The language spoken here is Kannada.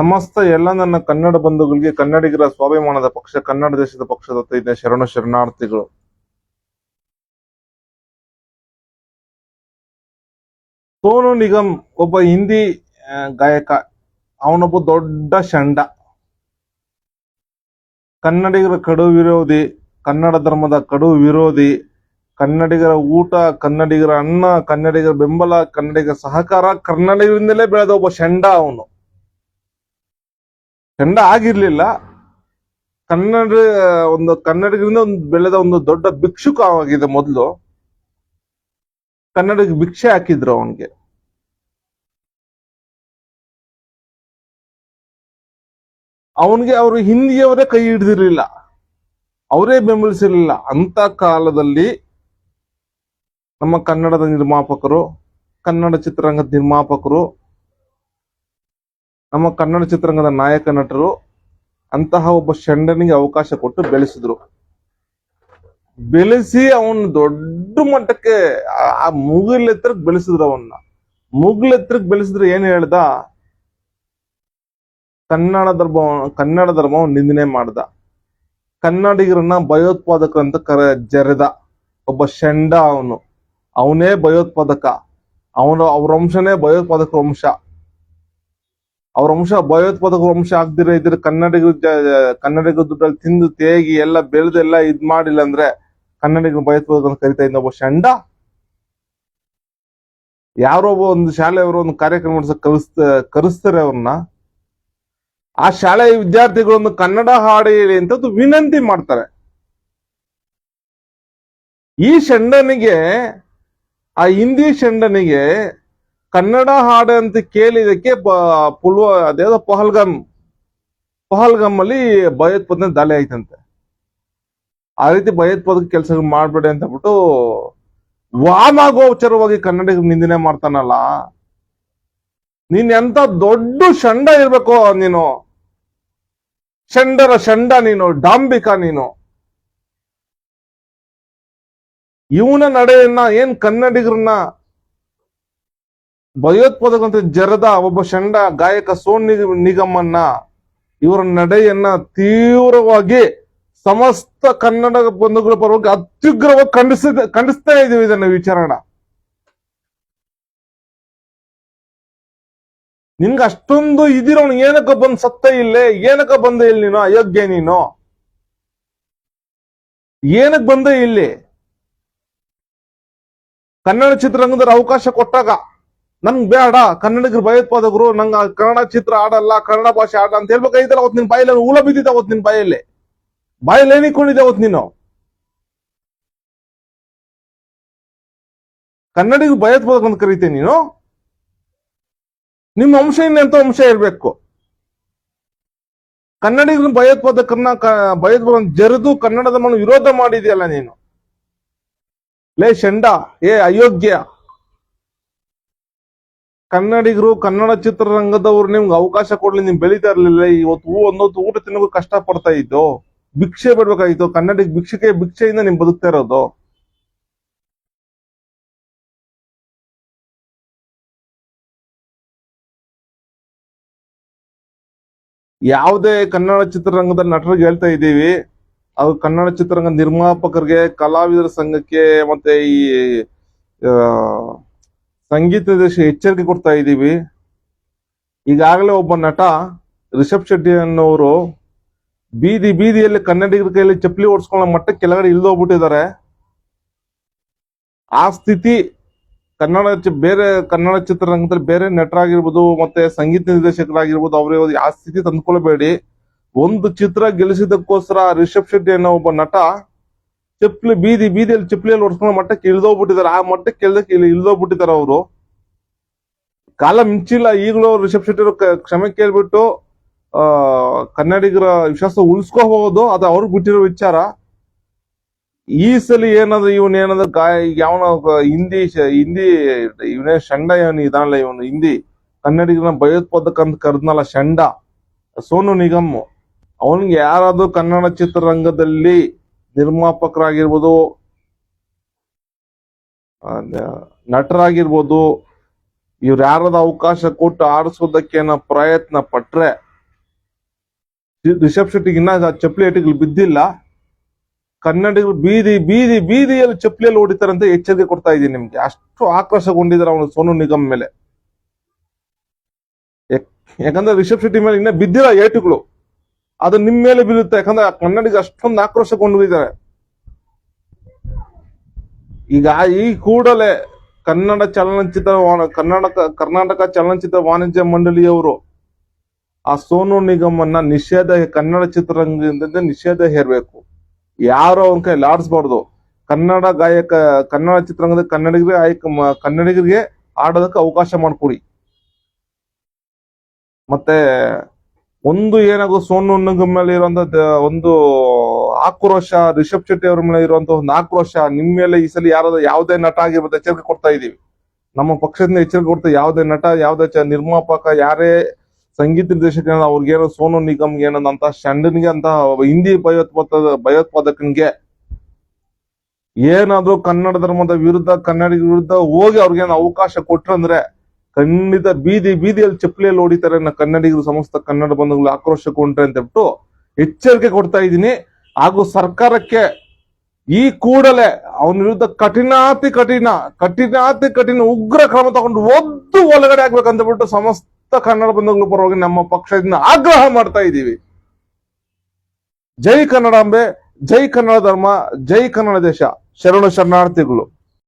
ಸಮಸ್ತ ಎಲ್ಲ ನನ್ನ ಕನ್ನಡ ಬಂಧುಗಳಿಗೆ, ಕನ್ನಡಿಗರ ಸ್ವಾಭಿಮಾನದ ಪಕ್ಷ, ಕನ್ನಡ ದೇಶದ ಪಕ್ಷದ ವತಿಯಿಂದ ಶರಣ ಶರಣಾರ್ಥಿಗಳು. ಸೋನು ನಿಗಮ್ ಒಬ್ಬ ಹಿಂದಿ ಗಾಯಕ. ಅವನೊಬ್ಬ ದೊಡ್ಡ ಶಂಡ. ಕನ್ನಡಿಗರ ಕಡು ವಿರೋಧಿ, ಕನ್ನಡ ಧರ್ಮದ ಕಡು ವಿರೋಧಿ, ಕನ್ನಡಿಗರ ಊಟ, ಕನ್ನಡಿಗರ ಅನ್ನ, ಕನ್ನಡಿಗರ ಬೆಂಬಲ, ಕನ್ನಡಿಗರ ಸಹಕಾರ ಕನ್ನಡಿಗರಿಂದಲೇ ಬೆಳೆದ ಒಬ್ಬ ಶಂಡ ಅವನು. ಶಂಡ ಆಗಿರ್ಲಿಲ್ಲ. ಕನ್ನಡ, ಒಂದು ಕನ್ನಡಿಗರಿಂದ ಒಂದು ಬೆಳೆದ ಒಂದು ದೊಡ್ಡ ಭಿಕ್ಷುಕ ಆಗಿದೆ ಮೊದಲು. ಕನ್ನಡಕ್ಕೆ ಭಿಕ್ಷೆ ಹಾಕಿದ್ರು ಅವನಿಗೆ. ಅವನಿಗೆ ಅವರು ಹಿಂದಿಯವರೇ ಕೈ ಹಿಡಿದಿರ್ಲಿಲ್ಲ. ಅವರೇ ಬೆಂಬಲಿಸಿರ್ಲಿಲ್ಲ. ಅಂತ ಕಾಲದಲ್ಲಿ ನಮ್ಮ ಕನ್ನಡದ ನಿರ್ಮಾಪಕರು, ಕನ್ನಡ ಚಿತ್ರರಂಗದ ನಿರ್ಮಾಪಕರು ನಮ್ಮ ಕನ್ನಡ ಚಿತ್ರರಂಗದ ನಾಯಕ ನಟರು ಅಂತಹ ಒಬ್ಬ ಷಂಡನಿಗೆ ಅವಕಾಶ ಕೊಟ್ಟು ಬೆಳೆಸಿದ್ರು. ಬೆಳೆಸಿ ಅವನ್ ದೊಡ್ಡ ಮಟ್ಟಕ್ಕೆ ಆ- ಮುಗಿಲೆತ್ತರಕ್ಕೆ ಬೆಳೆಸಿದ್ರು ಅವನ್ನ. ಮುಗಿಲೆತ್ತರಕ್ಕೆ ಬೆಳೆಸಿದ್ರು ಏನ್ ಹೇಳ್ದ? ಕನ್ನಡ ಧರ್ಮ ಕನ್ನಡ ಧರ್ಮ ನಿಂದನೆ ಮಾಡ್ದ. ಕನ್ನಡಿಗರನ್ನ ಭಯೋತ್ಪಾದಕರು ಅಂತ ಕರೆ ಜರೆದ ಒಬ್ಬ ಷಂಡ ಅವನು. ಅವನೇ ಭಯೋತ್ಪಾದಕ. ಅವನು, ಅವ್ರ ವಂಶನೇ ಭಯೋತ್ಪಾದಕ ವಂಶ. ಅವ್ರ ವಂಶ ಭಯೋತ್ಪಾದಕ ವಂಶ ಆಗ್ದಿರ ಇದ್ರೆ ಕನ್ನಡಿಗ ಕನ್ನಡಿಗ ದುಡ್ಡಲ್ಲಿ ತಿಂದು ತೇಗಿ ಎಲ್ಲ ಬೆಳೆದೆಲ್ಲ ಇದ್ ಮಾಡಿಲ್ಲ ಅಂದ್ರೆ ಕನ್ನಡಿಗ ಭಯೋತ್ಪಾದಕ ಕರಿತಾ ಒಬ್ಬ ಶಂಡ? ಯಾರೋ ಒಬ್ಬ ಒಂದು ಶಾಲೆಯವರು ಒಂದು ಕಾರ್ಯಕ್ರಮ ನಡೆಸಕ್ ಕಲಿಸ್ತ, ಕರೆಸ್ತಾರೆ ಅವ್ರನ್ನ. ಆ ಶಾಲೆಯ ವಿದ್ಯಾರ್ಥಿಗಳೊಂದು ಕನ್ನಡ ಹಾಡಿ ಅಂತ ವಿನಂತಿ ಮಾಡ್ತಾರೆ. ಈ ಶಂಡನಿಗೆ, ಆ ಹಿಂದಿ ಷಂಡನಿಗೆ ಕನ್ನಡ ಹಾಡು ಅಂತ ಕೇಳಿದಕ್ಕೆ ಪುಲ್ವ ಅದೇದೋ ಪಹಲ್ಗಮ್ ಪಹಲ್ಗಮ್ ಅಲ್ಲಿ ಭಯೋತ್ಪಾದನೆ ದಾಳಿ ಆಯ್ತಂತೆ. ಆ ರೀತಿ ಭಯೋತ್ಪಾದಕ ಕೆಲಸ ಮಾಡ್ಬೇಡಿ ಅಂತ ಬಿಟ್ಟು ವಾಮಾಗೋಚರವಾಗಿ ಕನ್ನಡಿಗ ನಿಂದನೆ ಮಾಡ್ತಾನಲ್ಲ. ನೀನ್ ಎಂತ ದೊಡ್ಡ ಷಂಡ ಇರ್ಬೇಕು ನೀನು. ಷಂಡರ ಷಂಡ ನೀನು, ಡಾಂಬಿಕ ನೀನು. ಇವನ ನಡೆಯನ್ನ ಏನ್ ಕನ್ನಡಿಗರನ್ನ ಭಯೋತ್ಪಾದಕಂತ ಜರದ ಒಬ್ಬ ಷಂಡ ಗಾಯಕ ಸೋನ್ ನಿಗ- ನಿಗಮನ್ನ ಇವರ ನಡೆಯನ್ನ ತೀವ್ರವಾಗಿ ಸಮಸ್ತ ಕನ್ನಡ ಬಂಧುಗಳ ಪರವಾಗಿ ಅತ್ಯುಗ್ರವಾಗಿ ಖಂಡಿಸಿದ ಖಂಡಿಸ್ತಾ ಇದೀವಿ ಇದನ್ನ ವಿಚಾರಣ. ನಿನ್ಗೆ ಅಷ್ಟೊಂದು ಇದಿರೋನು, ಏನಕ್ಕ ಬಂದ್ ಸತ್ತ ಇಲ್ಲೇ, ಏನಕ್ಕ ಬಂದ ಇಲ್ಲಿ ನೀನು, ಅಯೋಗ್ಯ ನೀನು? ಏನಕ್ ಬಂದ ಇಲ್ಲಿ? ಕನ್ನಡ ಚಿತ್ರರಂಗದ ಅವಕಾಶ ಕೊಟ್ಟಾಗ ನನ್ಗ್ ಬೇಡ, ಕನ್ನಡಿಗರು ಭಯೋತ್ಪಾದಕರು, ನಂಗೆ ಕನ್ನಡ ಚಿತ್ರ ಆಡಲ್ಲ, ಕನ್ನಡ ಭಾಷೆ ಆಡ ಅಂತ ಹೇಳ್ಬೇಕಾಯ್ತಲ್ಲ ಅವತ್ತು ನಿನ್ ಬಾಯಲ್ಲಿ, ಊಲ ಬಿದ್ದಿದ್ದ ಅವತ್ತು ನಿನ್ ಬಾಯಲ್ಲಿ. ಬಾಯಲ್ಲಿ ಏನಿಕೊಂಡಿದ್ದೆ ಅವತ್ತು ನೀನು. ಕನ್ನಡಿಗ ಭಯೋತ್ಪಾದಕ ಅಂತ ಕರಿತೀನಿ ನೀನು? ನಿಮ್ಮ ಅಂಶ ಇನ್ನೆಂತ ಅಂಶ ಇರ್ಬೇಕು ಕನ್ನಡಿಗರ ಭಯೋತ್ಪಾದಕರನ್ನ ಭಯೋತ್ಪಾದಕ ಜರಿದು ಕನ್ನಡದ ಮನು ವಿರೋಧ ಮಾಡಿದೆಯಲ್ಲ ನೀನು. ಲೇ ಶಂಡ, ಏ ಅಯೋಗ್ಯ. ಕನ್ನಡಿಗರು, ಕನ್ನಡ ಚಿತ್ರರಂಗದವ್ರು ನಿಮ್ಗೆ ಅವಕಾಶ ಕೊಡ್ಲಿ ನಿಮ್ ಬೆಳೀತಾ ಇರ್ಲಿಲ್ಲ. ಇವತ್ತು ಹೂ ಒಂದೊತ್ತು ಊಟ ತಿನ್ನೋಕೆ ಕಷ್ಟ ಪಡ್ತಾ ಇದ್ದು, ಭಿಕ್ಷೆ ಬಿಡ್ಬೇಕಾಗಿತ್ತು, ಕನ್ನಡಿಗ ಭಿಕ್ಷೆಗೆ ಭಿಕ್ಷೆಯಿಂದ ನಿಮ್ ಬದುಕ್ತಾ ಇರೋದು? ಯಾವುದೇ ಕನ್ನಡ ಚಿತ್ರರಂಗದ ನಟರಿಗೆ ಹೇಳ್ತಾ ಇದ್ದೀವಿ. ಅದು ಕನ್ನಡ ಚಿತ್ರರಂಗ ನಿರ್ಮಾಪಕರಿಗೆ, ಕಲಾವಿದರ ಸಂಘಕ್ಕೆ, ಮತ್ತೆ ಈ ಆ, ಸಂಗೀತ ನಿರ್ದೇಶ ಎಚ್ಚರಿಕೆ ಕೊಡ್ತಾ ಇದ್ದೀವಿ. ಈಗಾಗಲೇ ಒಬ್ಬ ನಟ ರಿಷಬ್ ಶೆಟ್ಟಿ ಅನ್ನೋರು ಬೀದಿ ಬೀದಿಯಲ್ಲಿ ಕನ್ನಡಿಗರ ಕೈಯಲ್ಲಿ ಚಪ್ಪಲಿ ಓಡಿಸ್ಕೊಳ್ಳೋ ಮಟ್ಟಕ್ಕೆ ಕೆಳಗಡೆ ಇಲ್ದೋಗ್ಬಿಟ್ಟಿದ್ದಾರೆ ಆ ಸ್ಥಿತಿ ಕನ್ನಡ ಬೇರೆ ಕನ್ನಡ ಚಿತ್ರರಂಗದಲ್ಲಿ ಬೇರೆ ನಟರಾಗಿರ್ಬೋದು ಮತ್ತೆ ಸಂಗೀತ ನಿರ್ದೇಶಕರಾಗಿರ್ಬೋದು ಅವ್ರಿಗೆ ಆ ಸ್ಥಿತಿ ತಂದ್ಕೊಳ್ಬೇಡಿ. ಒಂದು ಚಿತ್ರ ಗೆಲ್ಲಿಸಿದಕ್ಕೋಸ್ಕರ ರಿಷಬ್ ಶೆಟ್ಟಿ ಅನ್ನೋ ಒಬ್ಬ ನಟ ಚಪ್ಪಲಿ ಬೀದಿ, ಬೀದಿಯಲ್ಲಿ ಚಪ್ಪಲಿಯಲ್ಲಿ ಹೊಡ್ಸ್ಕೊಂಡು ಮಟ್ಟಕ್ಕೆ ಇಳಿದೋಗ್ಬಿಟ್ಟಿದ್ದಾರೆ. ಆ ಮಟ್ಟಕ್ಕೆ ಇಳ್ದಕ್ಕೆ ಇಲ್ಲಿ ಇಳ್ದೋಗ್ಬಿಟ್ಟಿದ್ದಾರೆ ಅವರು. ಕಾಲ ಮಿಂಚಿಲ್ಲ. ಈಗಲೂ ಅವ್ರು ಕ- ಕ್ಷಮೆ ಕೇಳ್ಬಿಟ್ಟು, ಆ, ಕನ್ನಡಿಗರ ವಿಶ್ವಾಸ ಉಳಿಸ್ಕೋಬಹುದು ಅದು ಅವ್ರಿಗೆ ಬಿಟ್ಟಿರೋ ವಿಚಾರ. ಈ ಸಲ ಏನಾದ್ರು ಇವನ್ ಏನಾದ್ರು ಗಾಯ ಯಾವನ ಹಿಂದಿ ಹಿಂದಿ, ಇವನೇ ಷಂಡ ಇವನು ಇದಾನಲ್ಲ ಇವನು, ಹಿಂದಿ. ಕನ್ನಡಿಗರನ್ನ ಭಯೋತ್ಪಾದಕ ಅಂತ ಕರೆದ್ನಲ್ಲ ಷಂಡ ಸೋನು ನಿಗಮ್. ಅವನಿಗೆ ಯಾರಾದ್ರೂ ಕನ್ನಡ ಚಿತ್ರರಂಗದಲ್ಲಿ ನಿರ್ಮಾಪಕರಾಗಿರ್ಬೋದು ನಟರಾಗಿರ್ಬೋದು, ಇವ್ರು ಯಾರದ ಅವಕಾಶ ಕೊಟ್ಟು ಆರಿಸೋದಕ್ಕೆ ಪ್ರಯತ್ನ ಪಟ್ರೆ ರಿಷಬ್ ಶೆಟ್ಟಿಗೆ ಇನ್ನ ಚಪ್ಪಲಿ ಏಟಿಗಳು ಬಿದ್ದಿಲ್ಲ. ಕನ್ನಡಿಗರು ಬೀದಿ ಬೀದಿ, ಬೀದಿಯಲ್ಲಿ ಚಪ್ಪಲಿಯಲ್ಲಿ ಹೊಡಿತಾರಂತ ಎಚ್ಚರಿಕೆ ಕೊಡ್ತಾ ಇದ್ದೀನಿ ನಿಮ್ಗೆ. ಅಷ್ಟು ಆಕ್ರೋಶಗೊಂಡಿದ್ದಾರೆ ಅವನು ಸೋನು ನಿಗಮ್ ಮೇಲೆ. ಯಾಕ್- ಯಾಕಂದ್ರೆ ರಿಷಬ್ ಶೆಟ್ಟಿ ಮೇಲೆ ಇನ್ನ ಬಿದ್ದಿಲ್ಲ ಏಟುಗಳು. ಅದು ನಿಮ್ ಮೇಲೆ ಬೀಳುತ್ತೆ. ಯಾಕಂದ್ರೆ ಕನ್ನಡಿಗ ಅಷ್ಟೊಂದು ಆಕ್ರೋಶಗೊಂಡಿದ್ದಾರೆ ಈಗ ಈ ಕೂಡಲೇ ಕನ್ನಡ ಚಲನಚಿತ್ರ ವಾ- ಕನ್ನಡ ಕರ್ನಾಟಕ ಚಲನಚಿತ್ರ ವಾಣಿಜ್ಯ ಮಂಡಳಿಯವರು ಆ ಸೋನು ನಿಗಮನ್ನ ನಿಷೇಧ ಕನ್ನಡ ಚಿತ್ರರಂಗದಿಂದ ನಿಷೇಧ ಹೇರ್ಬೇಕು. ಯಾರು ಅವ್ರ ಕೈ ಆಡಿಸ್ಬಾರ್ದು. ಕನ್ನಡ ಗಾಯಕ, ಕನ್ನಡ ಚಿತ್ರರಂಗದ ಕನ್ನಡಿಗರಿಗೆ ಆಯ್ಕೆ ಕನ್ನಡಿಗರಿಗೆ ಆಡೋದಕ್ಕೆ ಅವಕಾಶ ಮಾಡಿಕೊಡಿ. ಮತ್ತೆ ಒಂದು ಏನಾಗೋ ಸೋನು ನಿಗಮ್ ಮೇಲೆ ಇರುವಂತ ಒಂದು ಆಕ್ರೋಶ ರಿಷಬ್ ಶೆಟ್ಟಿ ಅವ್ರ ಮೇಲೆ ಇರುವಂತ ಒಂದು ಆಕ್ರೋಶ ನಿಮ್ ಮೇಲೆ ಈ ಸಲ ಯಾರಾದ್ರೂ ಯಾವ್ದೇ ನಟ ಆಗಿರ್ಬೋದು ಎಚ್ಚರಿಕೆ ಕೊಡ್ತಾ ಇದೀವಿ. ನಮ್ಮ ಪಕ್ಷದಿಂದ ಎಚ್ಚರಿಕೆ ಕೊಡ್ತಾ ಯಾವ್ದೇ ನಟ, ಯಾವ್ದೇ ನಿರ್ಮಾಪಕ, ಯಾರೇ ಸಂಗೀತ ನಿರ್ದೇಶಕ ಅವ್ರಿಗೇನೋ ಸೋನು ನಿಗಮ್ಗೆ ಏನೋ ಅಂತ ಶಂಡನ್ಗೆ ಅಂತ ಹಿಂದಿ ಭಯೋತ್ಪಾದ ಭಯೋತ್ಪಾದಕನ್ಗೆ ಏನಾದ್ರೂ ಕನ್ನಡ ಧರ್ಮದ ವಿರುದ್ಧ ಕನ್ನಡಿಗ ವಿರುದ್ಧ ಹೋಗಿ ಅವ್ರಿಗೇನು ಅವಕಾಶ ಕೊಟ್ರಂದ್ರೆ ಖಂಡಿತ ಬೀದಿ ಬೀದಿಯಲ್ಲಿ ಚಪ್ಪಲಿಯಲ್ಲಿ ಓಡಿತಾರೆ ನನ್ನ ಕನ್ನಡಿಗರು ಸಮಸ್ತ ಕನ್ನಡ ಬಂಧುಗಳು ಆಕ್ರೋಶಗೊಂಡ್ರೆ ಅಂತ ಹೇಳ್ಬಿಟ್ಟು ಎಚ್ಚರಿಕೆ ಕೊಡ್ತಾ ಇದ್ದೀನಿ. ಹಾಗೂ ಸರ್ಕಾರಕ್ಕೆ ಈ ಕೂಡಲೇ ಅವನ ವಿರುದ್ಧ ಕಠಿಣಾತಿ ಕಠಿಣ ಕಠಿಣಾತಿ ಕಠಿಣ ಉಗ್ರ ಕ್ರಮ ತಗೊಂಡು ಒದ್ದು ಒಳಗಡೆ ಆಗ್ಬೇಕಂತ ಸಮಸ್ತ ಕನ್ನಡ ಬಂಧುಗಳ ಪರವಾಗಿ ನಮ್ಮ ಪಕ್ಷದಿಂದ ಆಗ್ರಹ ಮಾಡ್ತಾ ಇದ್ದೀವಿ. ಜೈ ಕನ್ನಡಾಂಬೆ ಜೈ ಕನ್ನಡ ಧರ್ಮ, ಜೈ ಕನ್ನಡ ದೇಶ. ಶರಣ ಶರಣಾರ್ಥಿಗಳು.